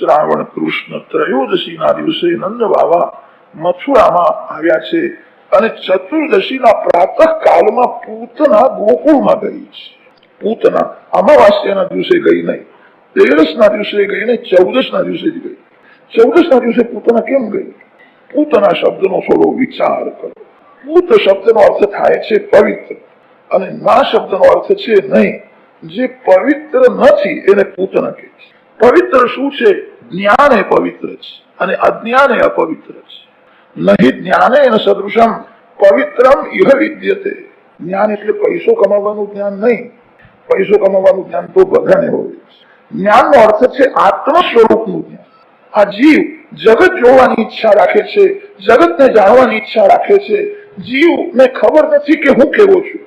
શ્રાવણ, કૃષ્ણ ત્રયોદશીના દિવસે નંદ બાબા મથુરામાં આવ્યા છે અને ચતુર્દશીના પ્રાતઃ કાલમાં પૂતના ગોકુળમાં ગઈ છે. પૂતના અમાવાસ્યાના દિવસે ગઈ નહીં તેરસ ના દિવસે ગઈ ના દિવસે જ ગઈ. ચૌદશ ના દિવસે પૂતના કેમ ગઈ? પૂતના શબ્દનો થોડો વિચાર કરો. પૂત શબ્દનો અર્થ થાય છે પવિત્ર અને ના શબ્દનો અર્થ છે નહીં. જે પવિત્ર નથી, એને પૂતના છે. પવિત્ર શું છે? જ્ઞાન એ પવિત્ર છે અને અજ્ઞાન એ અપવિત્ર છે. નહીં જ્ઞાને સદૃશમ, પવિત્રમ ઇહ વિદ્યતે. જ્ઞાન એટલે પૈસો કમાવાનું જ્ઞાન નહીં. પૈસો કમાવાનું જ્ઞાન તો બધાને હોય. જ્ઞાન જ્ઞાનનો અર્થ છે આત્મ સ્વરૂપનું જ્ઞાન. આ જીવ જગત જોવાની ઈચ્છા રાખે છે, જગતને જાણવાની ઈચ્છા રાખે છે. જીવ ને ખબર નથી કે હું કેવો છું.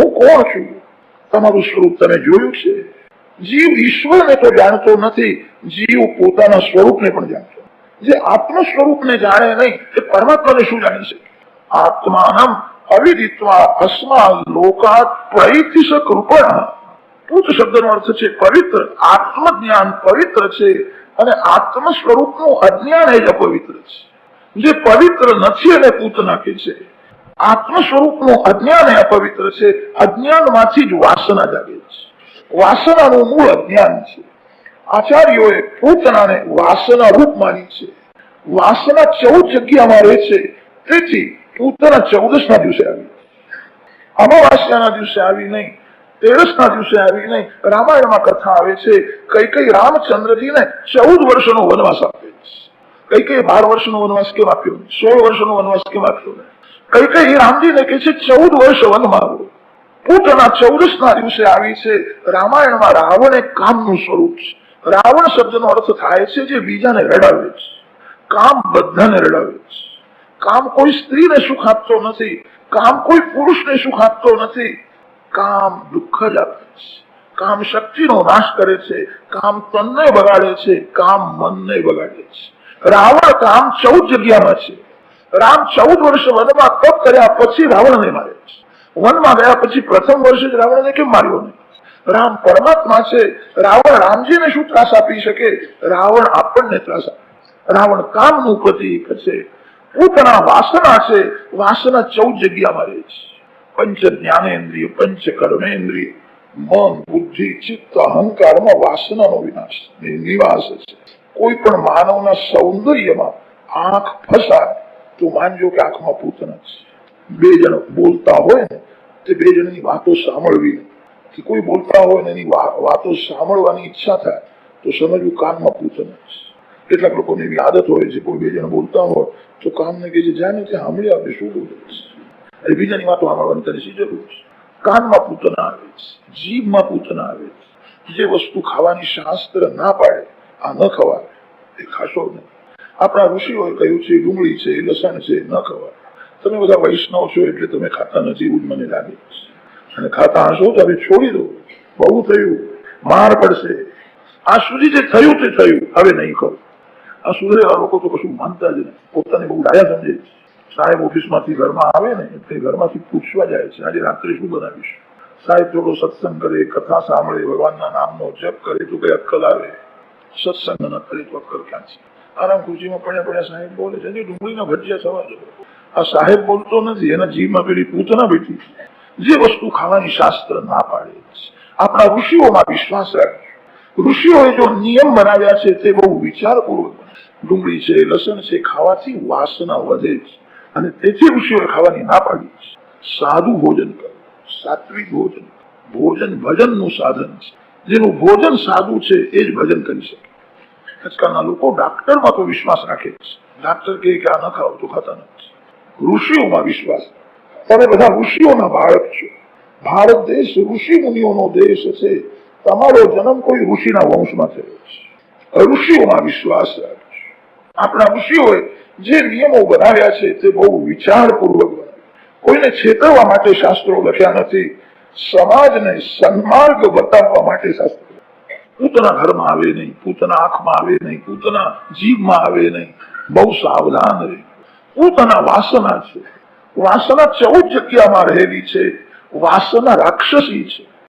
હું કોણ છું? તમારું સ્વરૂપ તમે જોયું છે? જીવ ઈશ્વરને તો જાણતો નથી, જીવ પોતાના સ્વરૂપને પણ જાણતો જે આત્મ સ્વરૂપને જાણે નહીં, એ પરમાત્માને શું જાણી શકે આત્માનમ અવિદિત્વા અસ્મા લોકાત પ્રૈતિશ કૃપણ પૂત શબ્દનો અર્થ છે પવિત્ર, આત્મજ્ઞાન પવિત્ર છે અને આત્મ સ્વરૂપનું અજ્ઞાન એ જ અપવિત્ર છે. જે પવિત્ર નથી એને પૂત નાખે છે. આત્મ સ્વરૂપનું અજ્ઞાન એ અપવિત્ર છે, અજ્ઞાનમાંથી જ વાસના જાગે છે. વાસનાનું મૂળ અજ્ઞાન છે. આચાર્યોએ પોતાને વાસના રૂપ માની છે. વાસના ચૌદ જગ્યામાં રહે છે. તેથી પૂતના ચૌદશ ના દિવસે આવી. અમાવાસ્યાના દિવસે આવી નહીં. તેરસ ના દિવસે આવી નહીં. રામાયણમાં કથા આવે છે. કઈ કઈ રામચંદ્રજીને ચૌદ વર્ષનો વનવાસ આપ્યો છે. કઈ કઈ બાર વર્ષનો વનવાસ કેમ આપ્યો? સોળ વર્ષનો વનવાસ કેમ આપ્યો? કઈ કઈ રામજીને કે છે, ચૌદ વર્ષ વનમાં આવો પૂતના ચૌદસ ના દિવસે આવી છે. રામાયણમાં રાવણ એક કામનું સ્વરૂપ છે. રાવણ શબ્દનો અર્થ થાય છે જે બીજાને રડાવે છે. કામ બધાને રડાવે છે. કામ કોઈ સ્ત્રીને સુખ આપતો નથી. કામ કોઈ પુરુષને સુખ આપતો નથી. કામ દુઃખ જ આપે છે. કામ શક્તિનો નાશ કરે છે. કામ તનને બગાડે છે. કામ મનને બગાડે છે. રાવણ કામ ચૌદ જગ્યામાં છે. રામ ચૌદ વર્ષ વનમાં તપ કર્યા પછી રાવણને મારે છે. વનમાં ગયા પછી પ્રથમ વર્ષે જ રાવણને કેમ માર્યો નહીં? રામ પરમાત્મા છે, રાવણ રામજીને શું ત્રાસ આપી શકે? રાવણ આપણને ત્રાસ રાવણ કામનું પ્રતિક છે, પોતાના વાસના છે, વાસના ચૌદ જગ્યામાં રહે છે. પંચ જ્ઞાનેન્દ્રિય, પંચ કર્મેન્દ્રિય. મન, બુદ્ધિ, ચિત્ત, અહંકારમાં વાસનાનો વિનાશ નિવાસ છે. કોઈ પણ માનવના સૌંદર્યમાં આંખ ફસાય, તો માનજો કે આંખમાં પૂતના છે. બે જણ બોલતા હોય ને તે બે જણની વાતો સાંભળવી. કે કોઈ બોલતા હોય એની વાતો સાંભળવાની ઈચ્છા થાય, તો સમજવું કાનમાં પૂતના છે કેટલાક લોકોને એવી આદત હોય છે, કોઈ બે જણ બોલતા હોય, તો કામને કહે છે, જાને કે સાંભળી આપણે શું બોલે છે? બીજાની વાતો સાંભળવાની તને શી જરૂર છે? કાનમાં પૂતના આવે છે, જીભમાં પૂતના આવે છે. જે વસ્તુ ખાવાની શાસ્ત્ર ના પાડે, આ ન ખવાય, એ ખાશો નહીં. આપણા ઋષિઓએ કહ્યું છે, ડુંગળી છે લસણ છે, ન ખવાય. તમે બધા વૈષ્ણવ છો એટલે તમે ખાતા નથી એવું મને લાગે અને ખાતા હશો તો છોડી દો. બહુ થયું. માર પડશે. આ સુધી જે થયું તે થયું. હવે નહીં કરો. આ સુધરેલા લોકો તો કશું માનતા જ નહીં પોતાને બહુ ડાયા સમજે છે. સાહેબ ઓફિસમાંથી ઘરમાં આવે ને, એટલે ઘરમાંથી પૂછવા જાય છે. આજે રાત્રે શું બનાવીશું? સાહેબ થોડો સત્સંગ કરે, કથા સાંભળે, ભગવાનના નામનો જપ કરે, તો કઈ અક્કલ આવે? સત્સંગ ન કરે તો અક્કલ ક્યાં છે? આરામ ખુરશીમાં પડ્યા પડ્યા સાહેબ બોલે છે ડુંગળીના ભજીયા દો. આ સાહેબ બોલતો નથી, એના જીવમાં પેલી પૂતના બેઠી જે વસ્તુ ખાવાની શાસ્ત્ર ના પાડે આપણા ઋષિઓમાં વિશ્વાસ રાખે ઋષિઓએ જો નિયમ બનાવ્યા છે તે બહુ વિચારપૂર્વક ડુંગળી છે, લસણ છે, ખાવાથી વાસના વધે છે. અને તેથી ઋષિઓએ ખાવાની ના પાડી છે. સાદું ભોજન કરો, સાત્વિક ભોજન ભોજન ભજનનું સાધન છે. જેનું ભોજન સાદું છે, એ જ ભજન કરી શકે. આજકાલના લોકો ડાક્ટરમાં તો વિશ્વાસ રાખે છે. ડાક્ટર કહે કે આ ન ખાવ તો ખાતા નથી. ઋષિઓમાં વિશ્વાસ. તમે બધા ઋષિઓના બાળક છો. ભારત દેશ ઋષિ મુનિઓનો દેશ છે. તમારો જન્મ કોઈ ઋષિના વંશમાં થયો છે. ઋષિઓમાં વિશ્વાસ રાખજો. આપણા ઋષિઓએ જે નિયમો બનાવ્યા છે તે બહુ વિચારપૂર્વક કોઈને છેતરવા માટે શાસ્ત્રો લખ્યા નથી. સમાજને સન્માર્ગ બતાવવા માટે શાસ્ત્રો પૂતના ઘરમાં આવે નહીં, પૂતના આંખમાં આવે નહીં, પૂતના જીભમાં આવે નહીં. બહુ સાવધાન રહે પૂતના વાસના છે. વાસના ચૌદ જગ્યામાં રહેલી છે. વાસના રાક્ષસી છે.